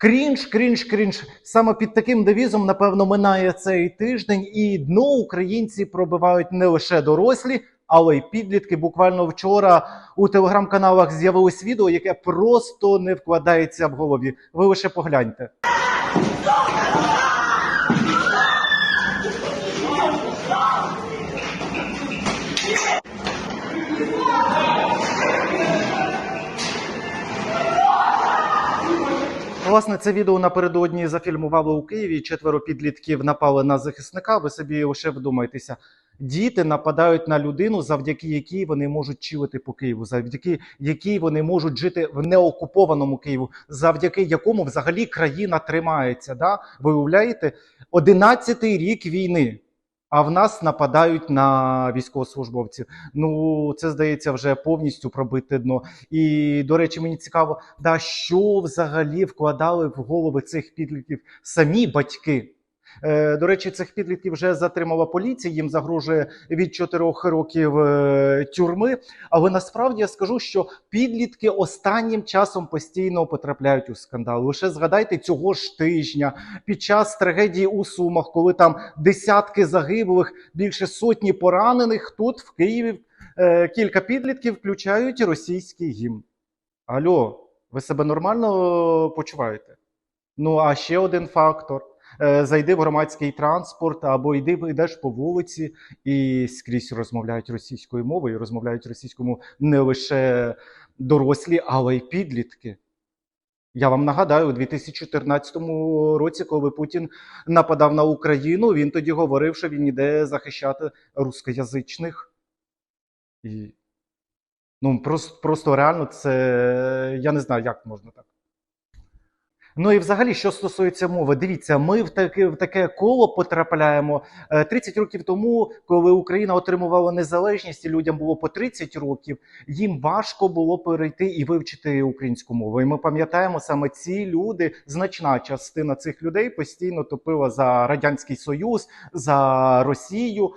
Крінж, крінж, крінж. Саме під таким девізом, напевно, минає цей тиждень, і дно українці пробивають не лише дорослі, але й підлітки. Буквально вчора у телеграм-каналах з'явилось відео, яке просто не вкладається в голові. Ви лише погляньте. Власне, це відео напередодні зафільмували у Києві. Четверо підлітків напали на захисника. Ви собі лише вдумайтеся. Діти нападають на людину, завдяки якій вони можуть чилити по Києву, завдяки якій вони можуть жити в неокупованому Києву, завдяки якому взагалі країна тримається. Да? Ви уявляєте? Одинадцятий рік війни. А в нас нападають на військовослужбовців. Ну це здається вже повністю пробити дно. І до речі, мені цікаво, да що взагалі вкладали в голови цих підлітків самі батьки. Е, до речі, цих підлітків вже затримала поліція. Їм загрожує від 4 років е, тюрми. Але насправді я скажу, що підлітки останнім часом постійно потрапляють у скандал. Лише згадайте цього ж тижня під час трагедії у Сумах, коли там десятки загиблих, більше сотні поранених. Тут в Києві е, кілька підлітків включають російський гімн. Альо, ви себе нормально почуваєте? Ну а ще один фактор. Е, Зайди в громадський транспорт або йди йдеш по вулиці і скрізь розмовляють російською мовою, розмовляють російською не лише дорослі, але й підлітки. Я вам нагадаю, у 2014 році, коли Путін нападав на Україну, він тоді говорив, що він іде захищати рускоязичних. І ну, просто, просто реально це я не знаю, як можна так. Ну і взагалі, що стосується мови, дивіться, ми в таке в таке коло потрапляємо Е, 30 років тому, коли Україна отримувала незалежність, і людям було по 30 років. Їм важко було перейти і вивчити українську мову. І ми пам'ятаємо саме ці люди, значна частина цих людей постійно топила за радянський союз, за Росію.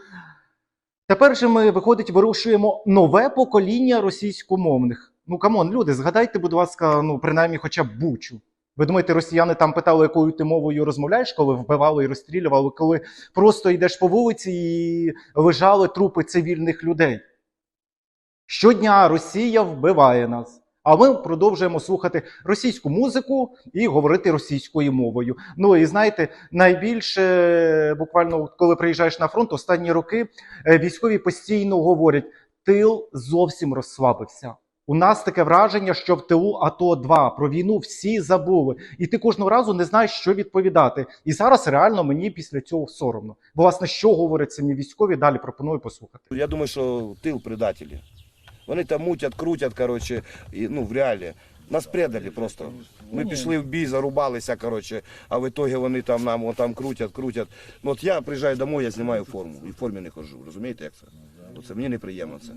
Тепер же ми виходить, вирушуємо нове покоління російськомовних. Ну камон, люди, згадайте, будь ласка, ну принаймні, хоча б бучу. Ви думаєте, росіяни там питали, якою ти мовою розмовляєш, коли вбивали і розстрілювали, коли просто йдеш по вулиці і лежали трупи цивільних людей? Щодня Росія вбиває нас. А ми продовжуємо слухати російську музику і говорити російською мовою. Ну і знаєте, найбільше буквально коли приїжджаєш на фронт, останні роки е, військові постійно говорять: тил зовсім розслабився. У нас таке враження, що в тилу АТО 2 про війну всі забули, і ти кожного разу не знаєш, що відповідати. І зараз реально мені після цього соромно. Бо Власне, що говорять самі військові, далі пропоную послухати. Я думаю, що тил предателі. Вони там мутять, крутять, коротше, і, ну, в реалі. Нас предали просто. Ми пішли в бій, зарубалися, коротше, а в итоге вони там нам вон там крутять, крутять. Ну от я приїжджаю домой, я знімаю форму. І в формі не ходжу. Розумієте, як це? Оце мені неприємно це.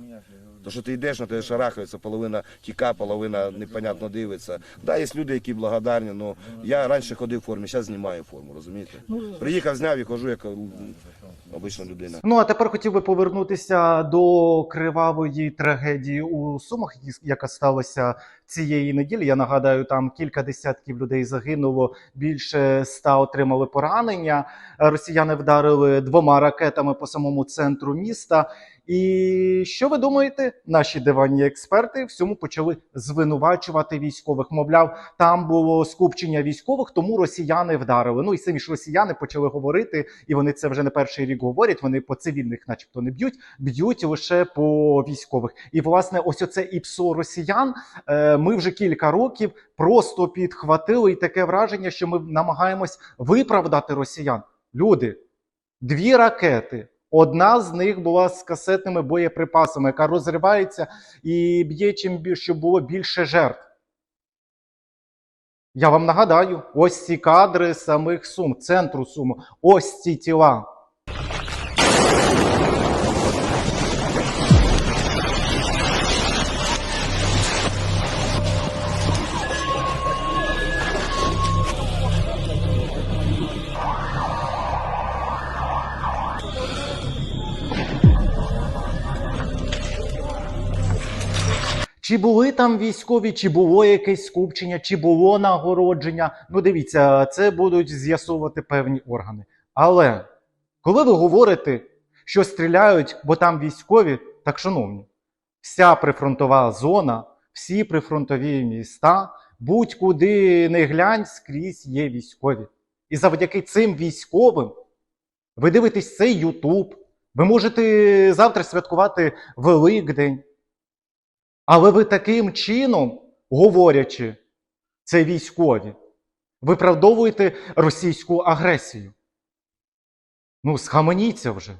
То, що ти йдеш, на тебе шарахається, половина тіка, половина непонятно дивиться. Да, є люди, які благодарні, але я раніше ходив в формі, зараз знімаю форму, розумієте? Приїхав, зняв і хожу як обична людина. Ну а тепер хотів би повернутися до кривавої трагедії у Сумах, яка сталася цієї неділі. Я нагадаю, там кілька десятків людей загинуло, більше ста отримали поранення. Росіяни вдарили двома ракетами по самому центру міста. І що ви думаєте? Наші диванні експерти всьому почали звинувачувати військових. Мовляв, там було скупчення військових, тому росіяни вдарили. Ну і самі ж росіяни почали говорити, і вони це вже не перший рік говорять. Вони по цивільних, начебто, не б'ють, б'ють лише по військових. І власне, ось оце іпсо росіян. е, Ми вже кілька років просто підхватили, і таке враження, що ми намагаємось виправдати росіян. Люди, дві ракети. Одна з них була з касетними боєприпасами, яка розривається і б'є чим більше, щоб було більше жертв. Я вам нагадаю, ось ці кадри самих сум, центру суму, ось ці тіла. Чи були там військові, чи було якесь скупчення, чи було нагородження. Ну, дивіться, це будуть з'ясовувати певні органи. Але коли ви говорите, що стріляють, бо там військові, так шановні, вся прифронтова зона, всі прифронтові міста, будь-куди не глянь, скрізь є військові. І завдяки цим військовим ви дивитесь цей Ютуб, ви можете завтра святкувати Великдень. Але ви таким чином, говорячи, це військові, виправдовуєте російську агресію. Ну, схаменіться вже.